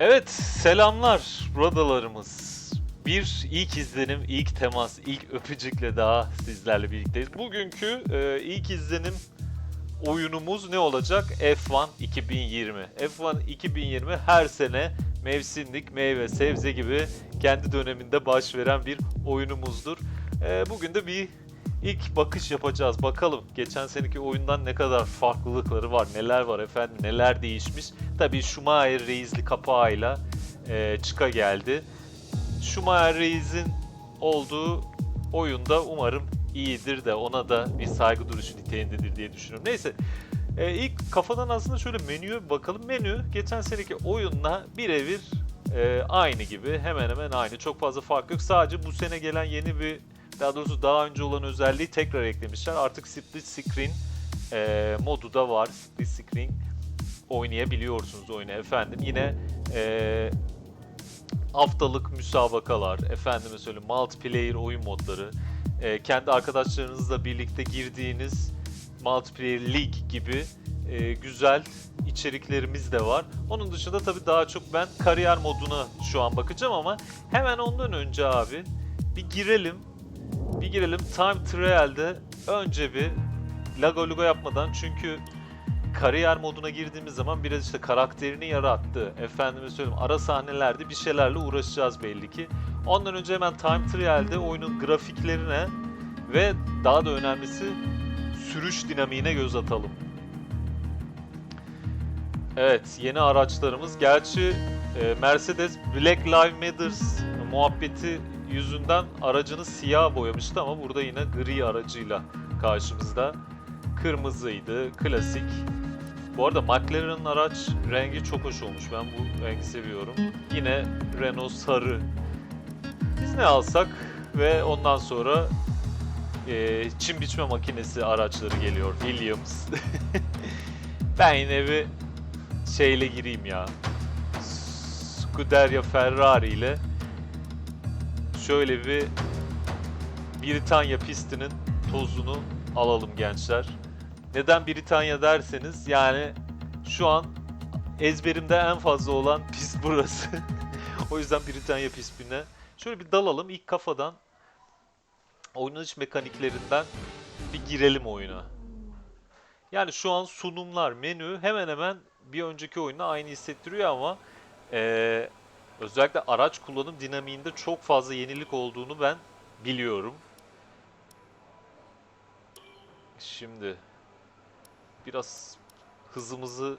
Evet, selamlar bradalarımız. Bir ilk izlenim, ilk temas, ilk öpücükle daha sizlerle birlikteyiz. Bugünkü e, ilk izlenim oyunumuz ne olacak? F1 2020. F1 2020 her sene mevsimlik meyve, sebze gibi kendi döneminde baş veren bir oyunumuzdur. E, bugün de bir ilk bakış yapacağız. Bakalım geçen seneki oyundan ne kadar farklılıkları var, neler var efendim, neler değişmiş. Tabii Schumacher Reis'li kapağıyla e, çıka geldi. Schumacher Reis'in olduğu oyunda umarım iyidir de ona da bir saygı duruşu niteliğindedir diye düşünüyorum. Neyse e, ilk kafadan aslında şöyle menüye bakalım. Menü geçen seneki oyunla birebir e, aynı gibi hemen hemen aynı. Çok fazla fark yok. Sadece bu sene gelen yeni bir daha doğrusu daha önce olan özelliği tekrar eklemişler. Artık split screen e, modu da var. Split screen oynayabiliyorsunuz oyunu efendim. Yine e, haftalık müsabakalar, efendime söyleyeyim multiplayer oyun modları, e, kendi arkadaşlarınızla birlikte girdiğiniz multiplayer league gibi e, güzel içeriklerimiz de var. Onun dışında tabii daha çok ben kariyer moduna şu an bakacağım ama hemen ondan önce abi bir girelim. Bir girelim Time Trial'de önce bir lago lugo yapmadan çünkü kariyer moduna girdiğimiz zaman biraz işte karakterini yarattı. Efendime söyleyeyim ara sahnelerde bir şeylerle uğraşacağız belli ki. Ondan önce hemen Time Trial'de oyunun grafiklerine ve daha da önemlisi sürüş dinamiğine göz atalım. Evet, yeni araçlarımız. Gerçi e, Mercedes Black Lives Matter muhabbeti yüzünden aracını siyah boyamıştı ama burada yine gri aracıyla karşımızda. Kırmızıydı, klasik. Bu arada McLaren'ın araç rengi çok hoş olmuş. Ben bu rengi seviyorum. Yine Renault sarı. Biz ne alsak ve ondan sonra e, çim biçme makinesi araçları geliyor. Williams. ben yine bir şeyle gireyim ya. Scuderia Ferrari ile şöyle bir Britanya pistinin tozunu alalım gençler. Neden Britanya derseniz yani şu an ezberimde en fazla olan pist burası. o yüzden Britanya pistine. Şöyle bir dalalım ilk kafadan oynanış mekaniklerinden bir girelim oyuna. Yani şu an sunumlar, menü hemen hemen bir önceki oyunda aynı hissettiriyor ama eee, özellikle araç kullanım dinamiğinde çok fazla yenilik olduğunu ben biliyorum. Şimdi biraz hızımızı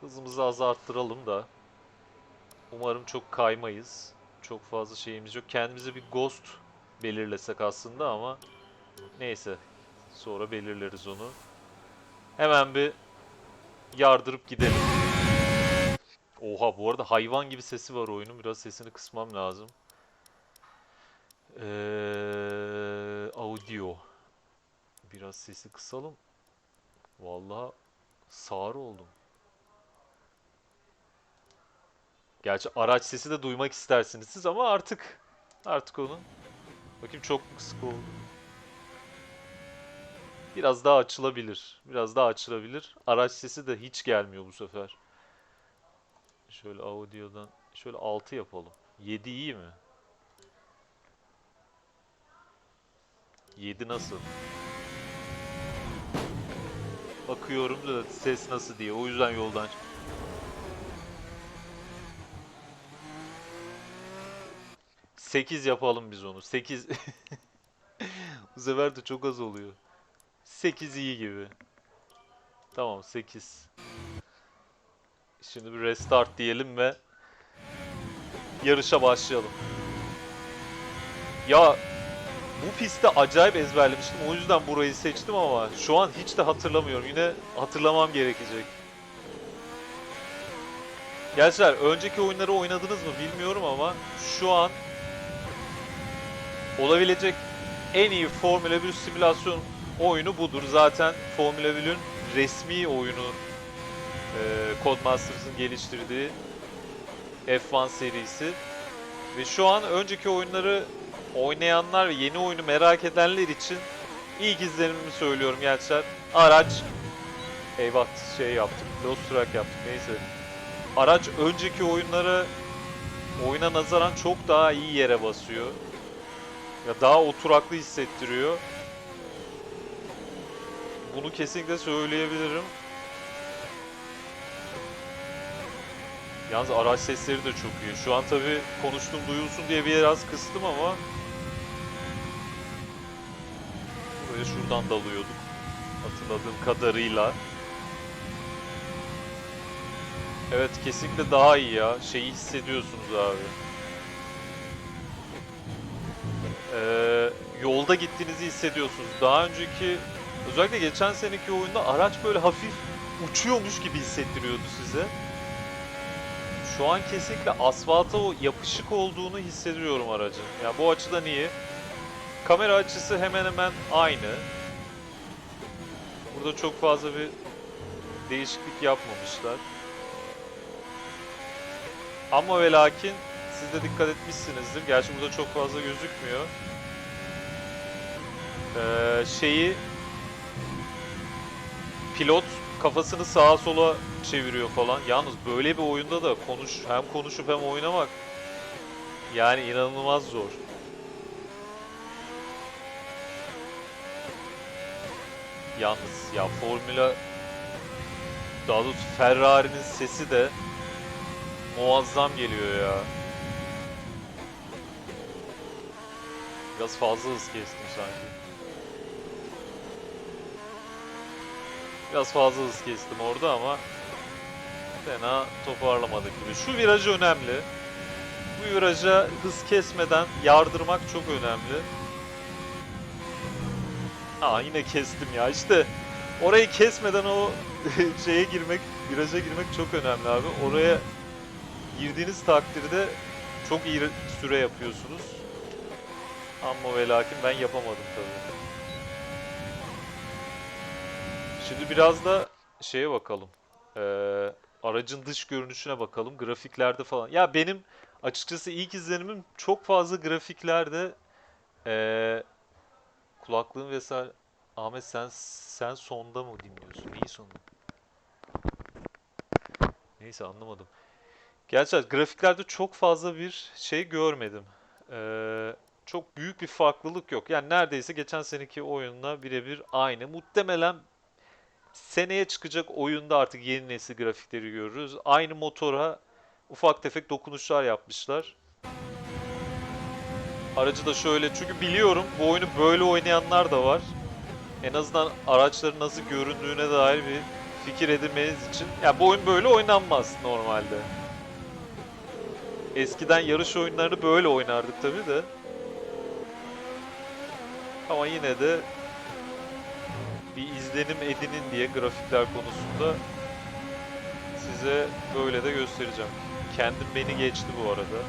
hızımızı az arttıralım da umarım çok kaymayız. Çok fazla şeyimiz yok. Kendimize bir ghost belirlesek aslında ama neyse sonra belirleriz onu. Hemen bir yardırıp gidelim. Oha bu arada hayvan gibi sesi var oyunun. Biraz sesini kısmam lazım. Ee, audio. Biraz sesi kısalım. Vallahi sağır oldum. Gerçi araç sesi de duymak istersiniz siz ama artık artık onu. Bakayım çok kısık oldu? Biraz daha açılabilir. Biraz daha açılabilir. Araç sesi de hiç gelmiyor bu sefer. Şöyle audio'dan şöyle 6 yapalım. 7 iyi mi? 7 nasıl? Bakıyorum da ses nasıl diye. O yüzden yoldan Sekiz yapalım biz onu. 8 Bu sefer de çok az oluyor. 8 iyi gibi. Tamam 8. Şimdi bir restart diyelim ve yarışa başlayalım. Ya bu pistte acayip ezberlemiştim. O yüzden burayı seçtim ama şu an hiç de hatırlamıyorum. Yine hatırlamam gerekecek. Gençler önceki oyunları oynadınız mı bilmiyorum ama şu an olabilecek en iyi Formula 1 simülasyon oyunu budur. Zaten Formula 1'ün resmi oyunu Codemasters'ın geliştirdiği F1 serisi. Ve şu an önceki oyunları oynayanlar ve yeni oyunu merak edenler için ilk izlenimimi söylüyorum gençler. Araç Eyvah şey yaptık. Lost track yaptık neyse. araç önceki oyunlara oyuna nazaran çok daha iyi yere basıyor. Ya daha oturaklı hissettiriyor. Bunu kesinlikle söyleyebilirim. Yalnız araç sesleri de çok iyi. Şu an tabii konuştum duyulsun diye biraz kıstım ama Böyle şuradan dalıyorduk. Hatırladığım kadarıyla. Evet kesinlikle daha iyi ya. Şeyi hissediyorsunuz abi. Ee, yolda gittiğinizi hissediyorsunuz. Daha önceki özellikle geçen seneki oyunda araç böyle hafif uçuyormuş gibi hissettiriyordu size. Şu an kesinlikle asfalta o yapışık olduğunu hissediyorum aracın. Ya bu açıdan iyi. Kamera açısı hemen hemen aynı. Burada çok fazla bir değişiklik yapmamışlar. Ama ve lakin siz de dikkat etmişsinizdir. Gerçi burada çok fazla gözükmüyor. Ee, şeyi pilot kafasını sağa sola çeviriyor falan. Yalnız böyle bir oyunda da konuş hem konuşup hem oynamak yani inanılmaz zor. Yalnız ya Formula daha doğrusu Ferrari'nin sesi de muazzam geliyor ya. Biraz fazla hız kestim sanki. Biraz fazla hız kestim orada ama fena toparlamadık gibi. Şu viraj önemli. Bu viraja hız kesmeden yardırmak çok önemli. Aa yine kestim ya işte orayı kesmeden o şeye girmek, viraja girmek çok önemli abi. Oraya girdiğiniz takdirde çok iyi süre yapıyorsunuz. Ama ve lakin ben yapamadım tabii. Şimdi biraz da şeye bakalım. Ee, aracın dış görünüşüne bakalım. Grafiklerde falan. Ya benim açıkçası ilk izlenimim çok fazla grafiklerde ee, kulaklığın vesaire Ahmet sen sen sonda mı dinliyorsun? Neyi sonda? Neyse anlamadım. Gerçi grafiklerde çok fazla bir şey görmedim. Ee, çok büyük bir farklılık yok. Yani neredeyse geçen seneki oyunla birebir aynı. Muhtemelen seneye çıkacak oyunda artık yeni nesil grafikleri görürüz. Aynı motora ufak tefek dokunuşlar yapmışlar. Aracı da şöyle çünkü biliyorum bu oyunu böyle oynayanlar da var. En azından araçların nasıl göründüğüne dair bir fikir edinmeniz için. Ya yani bu oyun böyle oynanmaz normalde. Eskiden yarış oyunlarını böyle oynardık tabi de. Ama yine de izlenim edinin diye grafikler konusunda size böyle de göstereceğim. Kendim beni geçti bu arada.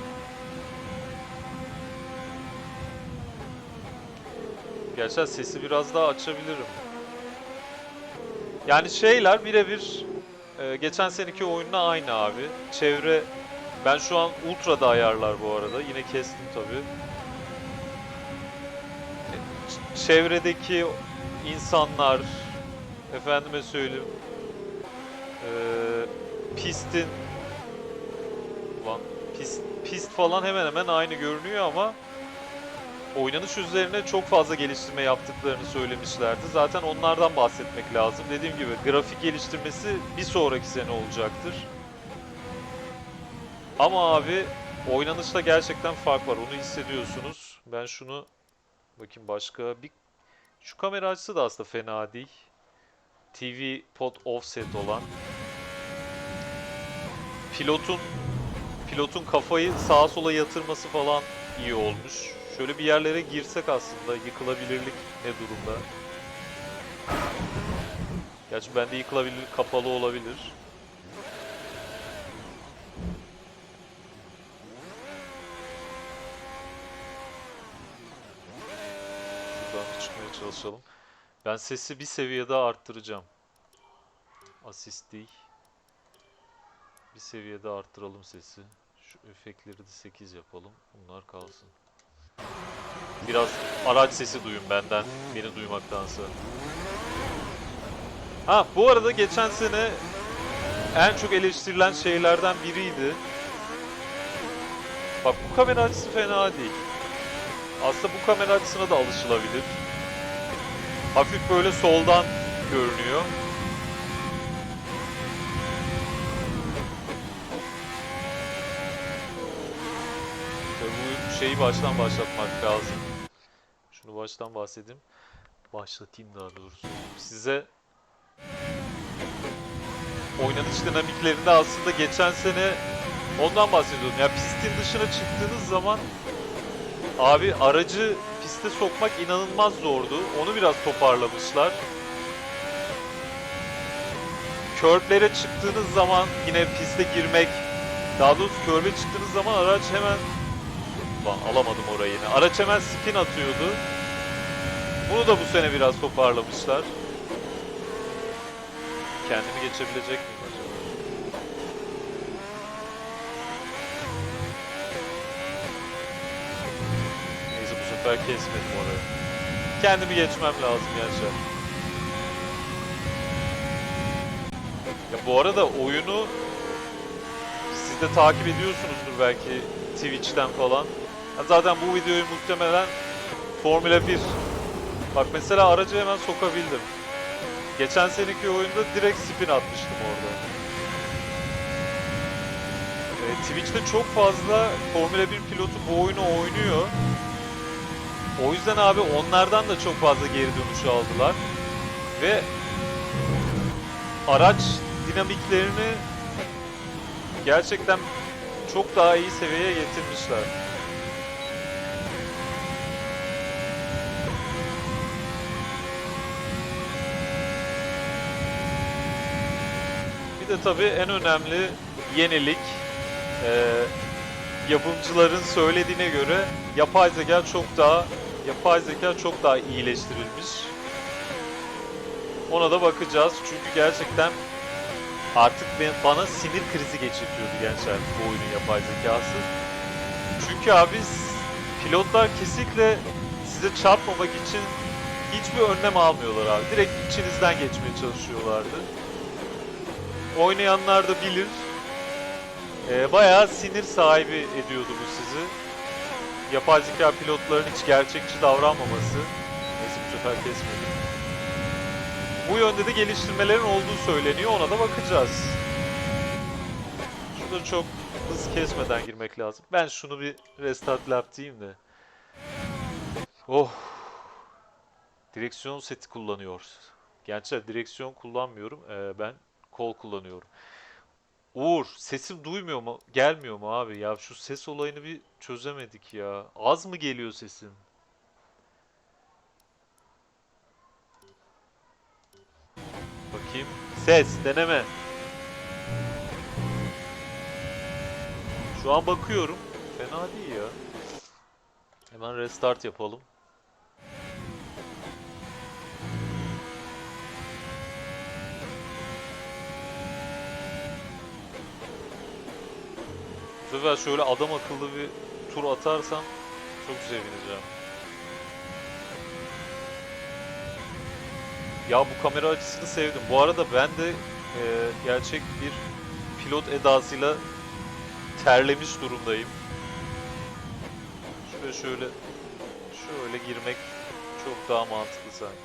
Gerçi sesi biraz daha açabilirim. Yani şeyler birebir e, geçen seneki oyunla aynı abi. Çevre ben şu an ultra'da ayarlar bu arada. Yine kestim tabi. Çevredeki insanlar efendime söyleyeyim e, pistin ulan pist, pist falan hemen hemen aynı görünüyor ama oynanış üzerine çok fazla geliştirme yaptıklarını söylemişlerdi. Zaten onlardan bahsetmek lazım. Dediğim gibi grafik geliştirmesi bir sonraki sene olacaktır. Ama abi oynanışta gerçekten fark var. Onu hissediyorsunuz. Ben şunu bakayım başka bir şu kamera açısı da aslında fena değil. TV pod offset olan. Pilotun pilotun kafayı sağa sola yatırması falan iyi olmuş. Şöyle bir yerlere girsek aslında yıkılabilirlik ne durumda? Gerçi bende yıkılabilir, kapalı olabilir. Şuradan çıkmaya çalışalım. Ben sesi bir seviye daha arttıracağım. Asist değil. Bir seviye daha arttıralım sesi. Şu efektleri de 8 yapalım. Bunlar kalsın. Biraz araç sesi duyun benden, beni duymaktansa. Ha bu arada geçen sene en çok eleştirilen şeylerden biriydi. Bak bu kamera açısı fena değil. Aslında bu kamera açısına da alışılabilir. Hafif böyle soldan görünüyor. Tabii bu şeyi baştan başlatmak lazım. Şunu baştan bahsedeyim. Başlatayım daha doğrusu. Size oynanış dinamiklerinde aslında geçen sene ondan bahsediyordum. Ya pistin dışına çıktığınız zaman abi aracı piste sokmak inanılmaz zordu. Onu biraz toparlamışlar. Körplere çıktığınız zaman yine piste girmek daha doğrusu körbe çıktığınız zaman araç hemen Ulan alamadım orayı yine. Araç hemen spin atıyordu. Bunu da bu sene biraz toparlamışlar. Kendimi geçebilecek miyim sefer kesmedim orayı. Kendimi geçmem lazım gençler. Ya bu arada oyunu siz de takip ediyorsunuzdur belki Twitch'ten falan. Ya zaten bu videoyu muhtemelen Formula 1. Bak mesela aracı hemen sokabildim. Geçen seneki oyunda direkt spin atmıştım orada. E, Twitch'te çok fazla Formula 1 pilotu bu oyunu oynuyor. O yüzden abi onlardan da çok fazla geri dönüş aldılar. Ve araç dinamiklerini gerçekten çok daha iyi seviyeye getirmişler. Bir de tabii en önemli yenilik yapımcıların söylediğine göre yapay zeka çok daha yapay zeka çok daha iyileştirilmiş. Ona da bakacağız çünkü gerçekten artık ben, bana sinir krizi geçirtiyordu gençler bu oyunun yapay zekası. Çünkü abi pilotlar kesinlikle size çarpmamak için hiçbir önlem almıyorlar abi. Direkt içinizden geçmeye çalışıyorlardı. Oynayanlar da bilir. Ee, bayağı sinir sahibi ediyordu bu sizi. Yapay zeka pilotların hiç gerçekçi davranmaması. Neyse bu sefer kesmedim. Bu yönde de geliştirmelerin olduğu söyleniyor. Ona da bakacağız. Şurada çok hız kesmeden girmek lazım. Ben şunu bir restart lap diyeyim de. Oh. Direksiyon seti kullanıyoruz. Gençler direksiyon kullanmıyorum. Ee, ben kol kullanıyorum. Uğur sesim duymuyor mu? Gelmiyor mu abi? Ya şu ses olayını bir çözemedik ya. Az mı geliyor sesin? Bakayım. Ses deneme. Şu an bakıyorum. Fena değil ya. Hemen restart yapalım. Sefer şöyle adam akıllı bir tur atarsam çok sevineceğim. Ya bu kamera açısını sevdim. Bu arada ben de e, gerçek bir pilot edasıyla terlemiş durumdayım. Şöyle şöyle şöyle girmek çok daha mantıklı sanki.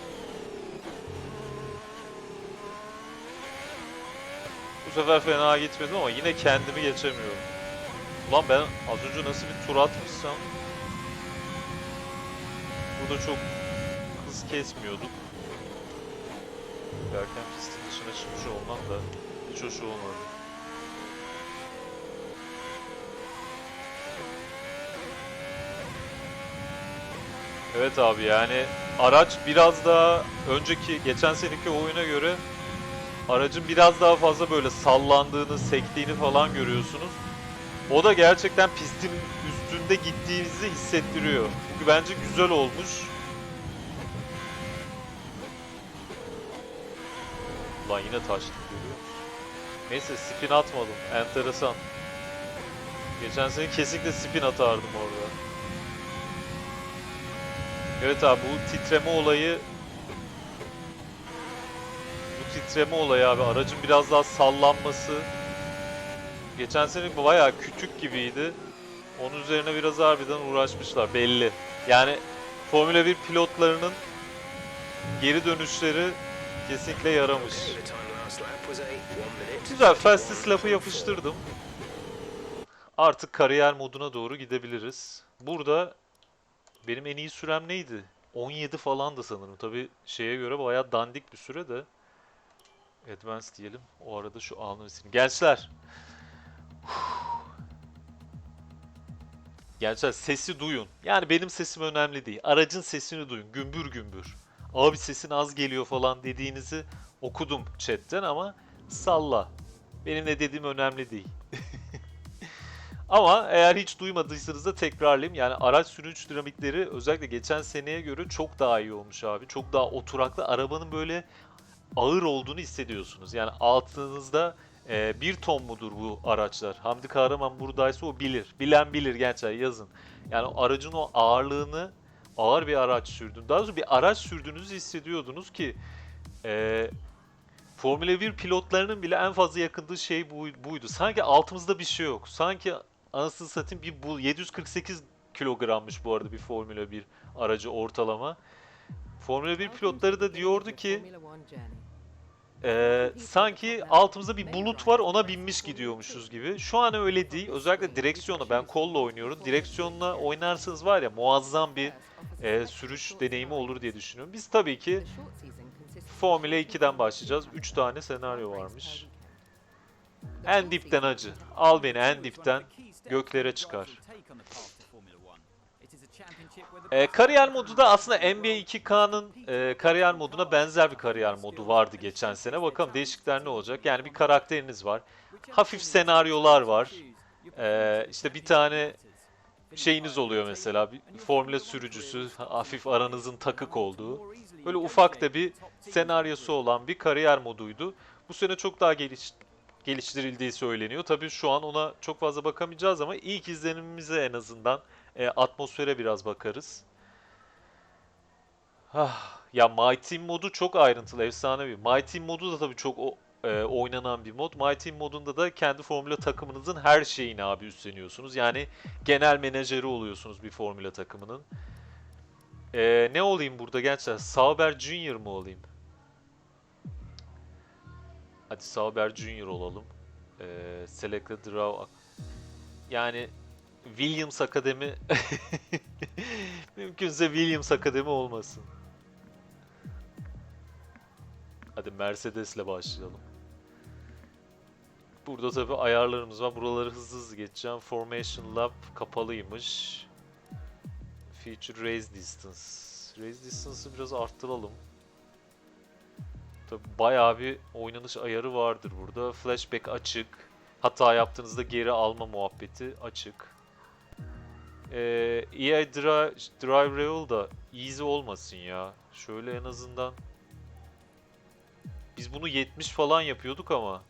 Bu sefer fena gitmedim ama yine kendimi geçemiyorum. Ulan ben az önce nasıl bir tur atmışsam burada çok hız kesmiyorduk. Derken pistin dışına çıkmış olmam da hiç hoş olmadı. Evet abi yani araç biraz daha önceki geçen seneki oyuna göre aracın biraz daha fazla böyle sallandığını, sektiğini falan görüyorsunuz. O da gerçekten pistin üstünde gittiğinizi hissettiriyor. Çünkü bence güzel olmuş. Ulan yine taştık görüyor? Neyse spin atmadım. Enteresan. Geçen sene kesinlikle spin atardım orada. Evet abi bu titreme olayı bu titreme olayı abi. Aracın biraz daha sallanması. Geçen sene bayağı küçük gibiydi. Onun üzerine biraz harbiden uğraşmışlar belli. Yani Formula 1 pilotlarının geri dönüşleri kesinlikle yaramış. Güzel fastest lap'ı yapıştırdım. Artık kariyer moduna doğru gidebiliriz. Burada benim en iyi sürem neydi? 17 falandı sanırım. Tabi şeye göre bayağı dandik bir süre de. Advance diyelim. O arada şu alnını sileyim. Gençler. Gençler sesi duyun. Yani benim sesim önemli değil. Aracın sesini duyun. Gümbür gümbür. Abi sesin az geliyor falan dediğinizi okudum chatten ama salla. Benim ne dediğim önemli değil. Ama eğer hiç duymadıysanız da tekrarlayayım. Yani araç sürüş dinamikleri özellikle geçen seneye göre çok daha iyi olmuş abi. Çok daha oturaklı. Arabanın böyle ağır olduğunu hissediyorsunuz. Yani altınızda e, bir ton mudur bu araçlar? Hamdi Kahraman buradaysa o bilir. Bilen bilir gençler yazın. Yani aracın o ağırlığını ağır bir araç sürdün. Daha doğrusu bir araç sürdüğünüzü hissediyordunuz ki e, Formula 1 pilotlarının bile en fazla yakındığı şey bu- buydu. Sanki altımızda bir şey yok. Sanki anasını satayım bir bu 748 kilogrammış bu arada bir Formula 1 aracı ortalama. Formula 1 pilotları da diyordu ki eee, sanki altımızda bir bulut var ona binmiş gidiyormuşuz gibi. Şu an öyle değil. Özellikle direksiyonu ben kolla oynuyorum. Direksiyonla oynarsanız var ya muazzam bir eee, sürüş deneyimi olur diye düşünüyorum. Biz tabii ki Formula 2'den başlayacağız. 3 tane senaryo varmış. En dipten acı. Al beni en dipten göklere çıkar. E, kariyer modu da aslında NBA 2K'nın e, kariyer moduna benzer bir kariyer modu vardı geçen sene. Bakalım değişiklikler ne olacak? Yani bir karakteriniz var. Hafif senaryolar var. E, işte bir tane şeyiniz oluyor mesela. Bir formüle sürücüsü, hafif aranızın takık olduğu. Böyle ufak da bir senaryosu olan bir kariyer moduydu. Bu sene çok daha geliş, geliştirildiği söyleniyor. Tabii şu an ona çok fazla bakamayacağız ama ilk izlenimimize en azından e, atmosfere biraz bakarız. Ah, ya My Team modu çok ayrıntılı, efsanevi. My Team modu da tabii çok o, e, oynanan bir mod. My Team modunda da kendi formüla takımınızın her şeyini abi üstleniyorsunuz. Yani genel menajeri oluyorsunuz bir formüla takımının. E, ne olayım burada gençler? Sauber Junior mu olayım? Hadi Sauber Junior olalım. E, Selected Draw. Yani Williams Akademi mümkünse Williams Akademi olmasın. Hadi Mercedes'le başlayalım. Burada tabi ayarlarımız var. Buraları hızlı hızlı geçeceğim. Formation Lab kapalıymış. Feature Race Distance. Race Distance'ı biraz arttıralım. Tabi bayağı bir oynanış ayarı vardır burada. Flashback açık. Hata yaptığınızda geri alma muhabbeti açık. Ee, EA Drive, Drive Rail da easy olmasın ya. Şöyle en azından biz bunu 70 falan yapıyorduk ama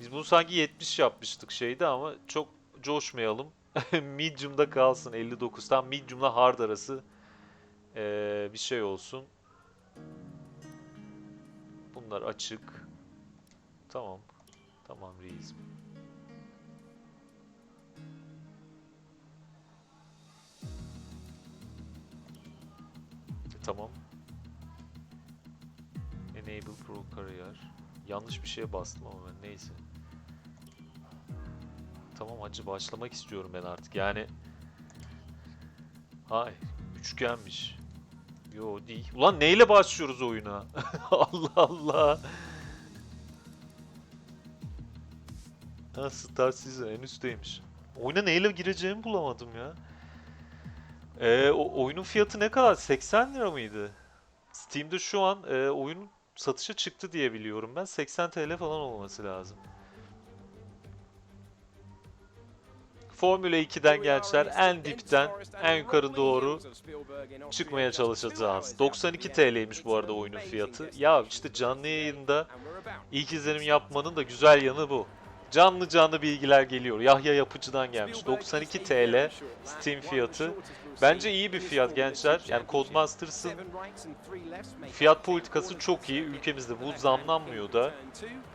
biz bunu sanki 70 yapmıştık şeyde ama çok coşmayalım. Medium'da kalsın 59. Tam medium'la hard arası ee, bir şey olsun. Bunlar açık. Tamam. Tamam reis. Tamam. Enable Pro Career. Yanlış bir şeye bastım ama ben neyse. Tamam hacı başlamak istiyorum ben artık. Yani Hay, üçgenmiş. Yo değil. Ulan neyle başlıyoruz oyuna? Allah Allah. Ha Start Season en üstteymiş. Oyuna neyle gireceğimi bulamadım ya. Ee, o oyunun fiyatı ne kadar? 80 lira mıydı? Steam'de şu an e, oyun satışa çıktı diye biliyorum ben. 80 TL falan olması lazım. Formula 2'den gençler en dipten en yukarı doğru çıkmaya çalışacağız. 92 TL'ymiş bu arada oyunun fiyatı. Ya işte canlı yayında ilk izlenim yapmanın da güzel yanı bu. Canlı canlı bilgiler geliyor. Yahya Yapıcı'dan gelmiş. 92 TL Steam fiyatı. Bence iyi bir fiyat gençler. Yani Codemasters'ın fiyat politikası çok iyi. Ülkemizde bu zamlanmıyor da.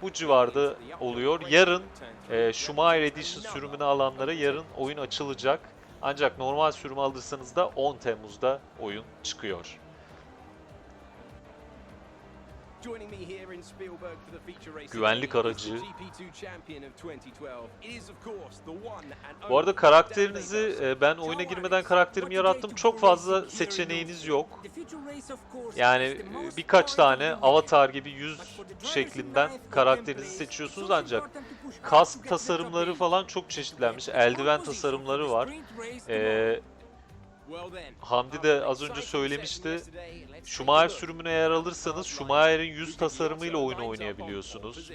Bu civarda oluyor. Yarın e, Schumacher Edition sürümünü alanlara yarın oyun açılacak. Ancak normal sürüm alırsanız da 10 Temmuz'da oyun çıkıyor. Güvenlik aracı. Bu arada karakterinizi e, ben oyuna girmeden karakterimi yarattım. Çok fazla seçeneğiniz yok. Yani e, birkaç tane avatar gibi yüz şeklinden karakterinizi seçiyorsunuz ancak kask tasarımları falan çok çeşitlenmiş. Eldiven tasarımları var. Ee, Hamdi de az önce söylemişti. Schumacher sürümünü eğer alırsanız Schumacher'in yüz tasarımıyla oyunu oynayabiliyorsunuz.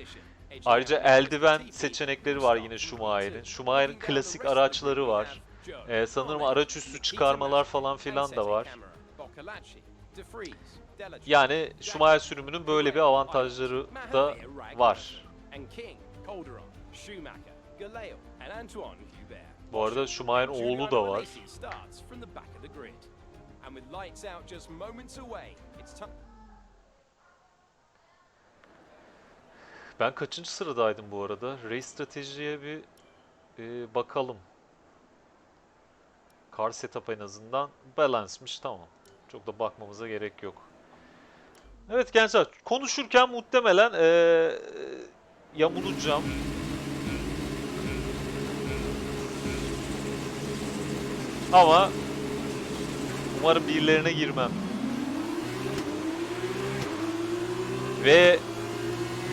Ayrıca eldiven seçenekleri var yine Schumacher'in. Schumacher'in klasik araçları var. Ee, sanırım araç üstü çıkarmalar falan filan da var. Yani Schumacher sürümünün böyle bir avantajları da var. Bu arada Schumacher'in oğlu da var. Ben kaçıncı sıradaydım bu arada? Race stratejiye bir e, bakalım. Car setup en azından balance'mış tamam. Çok da bakmamıza gerek yok. Evet gençler konuşurken muhtemelen e, e, yamulacağım. Ama umarım birilerine girmem. Ve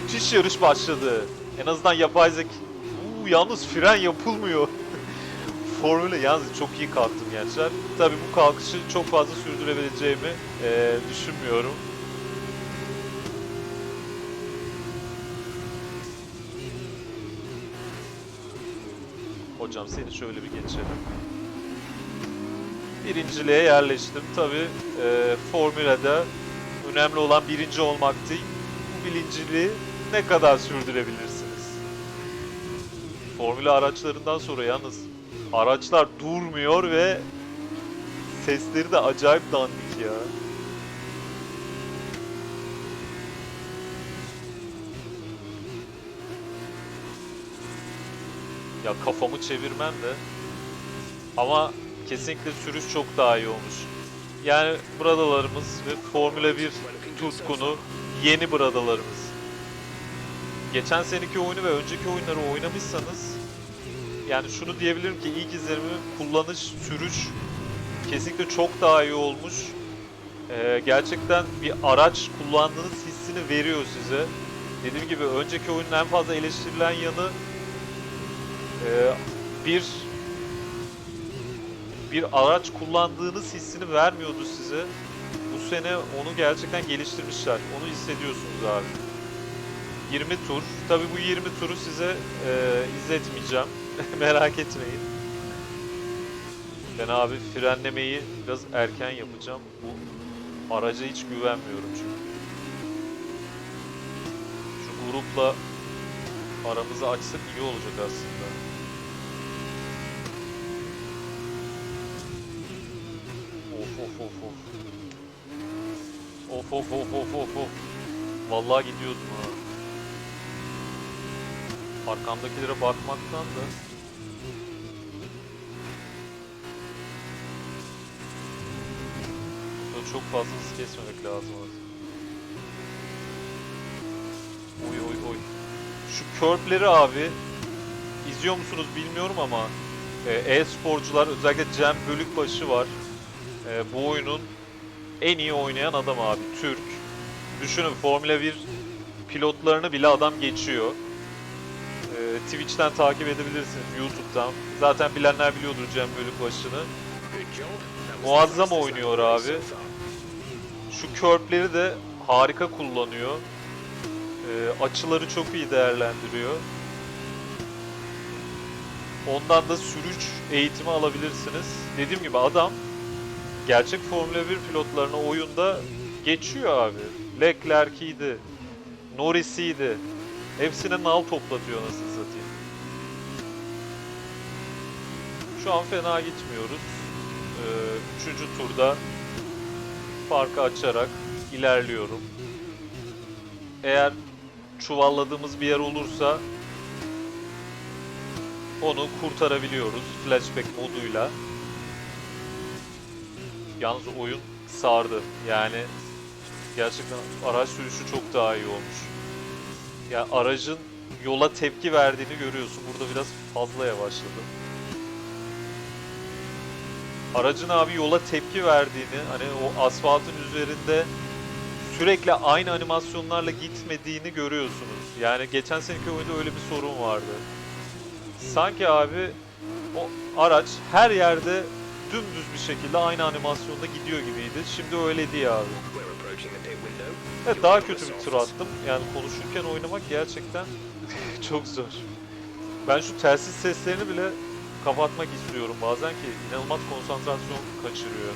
müthiş yarış başladı. En azından yapay zeka... Uuu yalnız fren yapılmıyor. Formüle yalnız çok iyi kalktım gençler. Tabii bu kalkışı çok fazla sürdürebileceğimi eee, düşünmüyorum. Hocam seni şöyle bir geçelim. Birinciliğe yerleştim. Tabii eee Formüla'da önemli olan birinci olmak değil. Bu birinciliği ne kadar sürdürebilirsiniz? Formula araçlarından sonra yalnız araçlar durmuyor ve sesleri de acayip dandik ya. Ya kafamı çevirmem de. Ama kesinlikle sürüş çok daha iyi olmuş. Yani bradalarımız ve Formula 1 tutkunu yeni bradalarımız. Geçen seneki oyunu ve önceki oyunları oynamışsanız yani şunu diyebilirim ki ilk izlerimi kullanış, sürüş kesinlikle çok daha iyi olmuş. Ee, gerçekten bir araç kullandığınız hissini veriyor size. Dediğim gibi önceki oyunun en fazla eleştirilen yanı e, bir bir araç kullandığınız hissini vermiyordu size. Bu sene onu gerçekten geliştirmişler. Onu hissediyorsunuz abi. 20 tur. Tabi bu 20 turu size e, izletmeyeceğim. Merak etmeyin. Ben abi frenlemeyi biraz erken yapacağım. Bu araca hiç güvenmiyorum çünkü. Şu grupla aramızı açsak iyi olacak aslında. Of of of of. Of of. Vallahi gidiyordum ha. Arkamdakilere bakmaktan da Böyle çok fazla hız kesmemek lazım artık. Oy oy oy. Şu körpleri abi izliyor musunuz bilmiyorum ama e, e-sporcular özellikle Cem Bölükbaşı var. E, bu oyunun en iyi oynayan adam abi. Türk. Düşünün Formula 1 pilotlarını bile adam geçiyor. E, Twitch'ten takip edebilirsiniz, YouTube'dan. Zaten bilenler biliyordur Cem Bölükbaşı'nı. Muazzam oynuyor abi. Şu körpleri de harika kullanıyor. E, açıları çok iyi değerlendiriyor. Ondan da sürüş eğitimi alabilirsiniz. Dediğim gibi adam gerçek Formula 1 pilotlarına oyunda geçiyor abi. Leclerc'iydi, Norris'iydi. Hepsine nal toplatıyor nasıl satayım. Şu an fena gitmiyoruz. Ee, üçüncü turda farkı açarak ilerliyorum. Eğer çuvalladığımız bir yer olursa onu kurtarabiliyoruz flashback moduyla. Yalnız oyun sardı. Yani gerçekten araç sürüşü çok daha iyi olmuş. Ya aracın yola tepki verdiğini görüyorsun. Burada biraz fazla yavaşladım. Aracın abi yola tepki verdiğini, hani o asfaltın üzerinde sürekli aynı animasyonlarla gitmediğini görüyorsunuz. Yani geçen seneki oyunda öyle bir sorun vardı. Sanki abi o araç her yerde dümdüz bir şekilde aynı animasyonda gidiyor gibiydi. Şimdi öyle değil abi. Evet daha kötü bir tur attım. Yani konuşurken oynamak gerçekten çok zor. Ben şu telsiz seslerini bile kapatmak istiyorum bazen ki inanılmaz konsantrasyon kaçırıyor.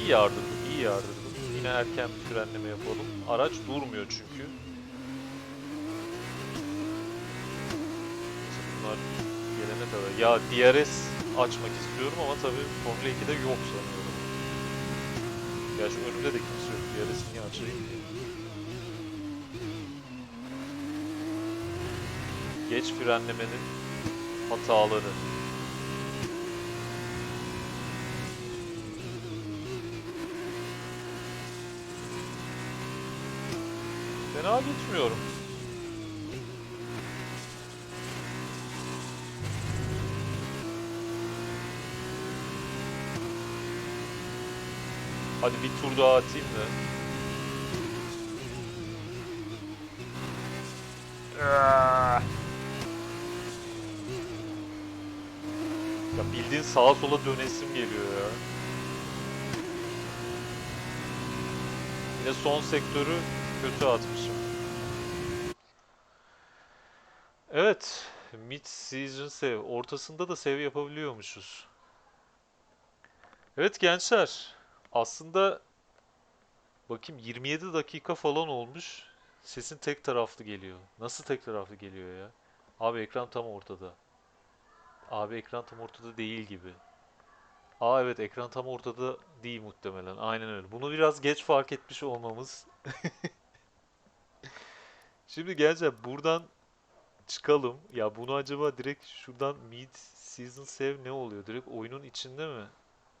İyi yardırdım, iyi yardırdım. Yine erken bir frenleme yapalım. Araç durmuyor çünkü. Neyse bunlar gelene kadar. Ya DRS açmak istiyorum ama tabii Formula 2'de yok sanıyorum. Şu önümde de kimse yok. DRS'i niye açayım ki? Geç frenlemenin hataları. Fena gitmiyorum. Hadi bir tur daha atayım da. Ah. Ya bildiğin sağa sola dönesim geliyor ya. Yine son sektörü kötü atmışım. Evet. Mid season save. Ortasında da save yapabiliyormuşuz. Evet gençler. Aslında bakayım 27 dakika falan olmuş. Sesin tek taraflı geliyor. Nasıl tek taraflı geliyor ya? Abi ekran tam ortada. Abi ekran tam ortada değil gibi. Aa evet ekran tam ortada değil muhtemelen. Aynen öyle. Bunu biraz geç fark etmiş olmamız. Şimdi gençler buradan çıkalım. Ya bunu acaba direkt şuradan mid season save ne oluyor? Direkt oyunun içinde mi?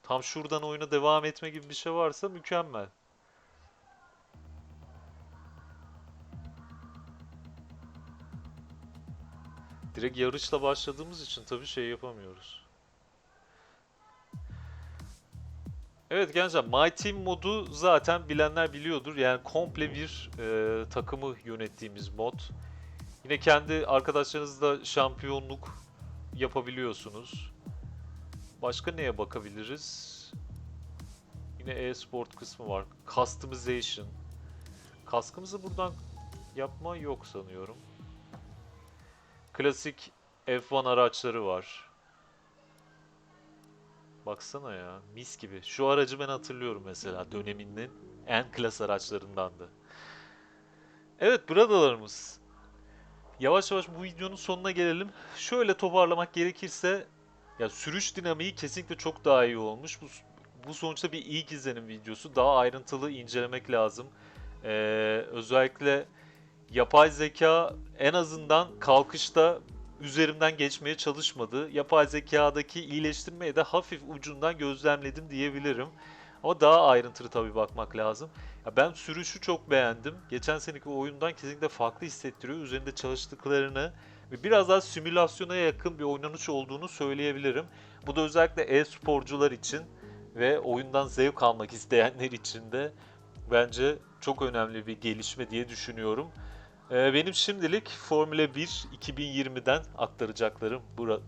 Tam şuradan oyuna devam etme gibi bir şey varsa mükemmel. Direkt yarışla başladığımız için tabii şey yapamıyoruz. Evet gençler My Team modu zaten bilenler biliyordur. Yani komple bir e, takımı yönettiğimiz mod. Yine kendi arkadaşlarınızla şampiyonluk yapabiliyorsunuz. Başka neye bakabiliriz? Yine e-sport kısmı var. Customization. Kaskımızı buradan yapma yok sanıyorum. Klasik F1 araçları var. Baksana ya, mis gibi. Şu aracı ben hatırlıyorum mesela döneminin en klas araçlarındandı. Evet, bradalarımız. Yavaş yavaş bu videonun sonuna gelelim. Şöyle toparlamak gerekirse ya sürüş dinamiği kesinlikle çok daha iyi olmuş. Bu, bu sonuçta bir ilk izlenim videosu. Daha ayrıntılı incelemek lazım. Ee, özellikle yapay zeka en azından kalkışta üzerimden geçmeye çalışmadı. Yapay zekadaki iyileştirmeyi de hafif ucundan gözlemledim diyebilirim. Ama daha ayrıntılı tabii bakmak lazım. Ya ben sürüşü çok beğendim. Geçen seneki oyundan kesinlikle farklı hissettiriyor. Üzerinde çalıştıklarını biraz daha simülasyona yakın bir oynanış olduğunu söyleyebilirim. Bu da özellikle e-sporcular için ve oyundan zevk almak isteyenler için de bence çok önemli bir gelişme diye düşünüyorum. Ee, benim şimdilik Formula 1 2020'den aktaracaklarım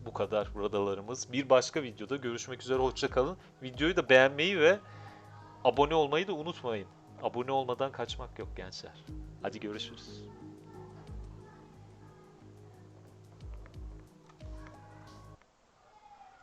bu kadar buradalarımız. Bir başka videoda görüşmek üzere hoşçakalın. Videoyu da beğenmeyi ve abone olmayı da unutmayın. Abone olmadan kaçmak yok gençler. Hadi görüşürüz.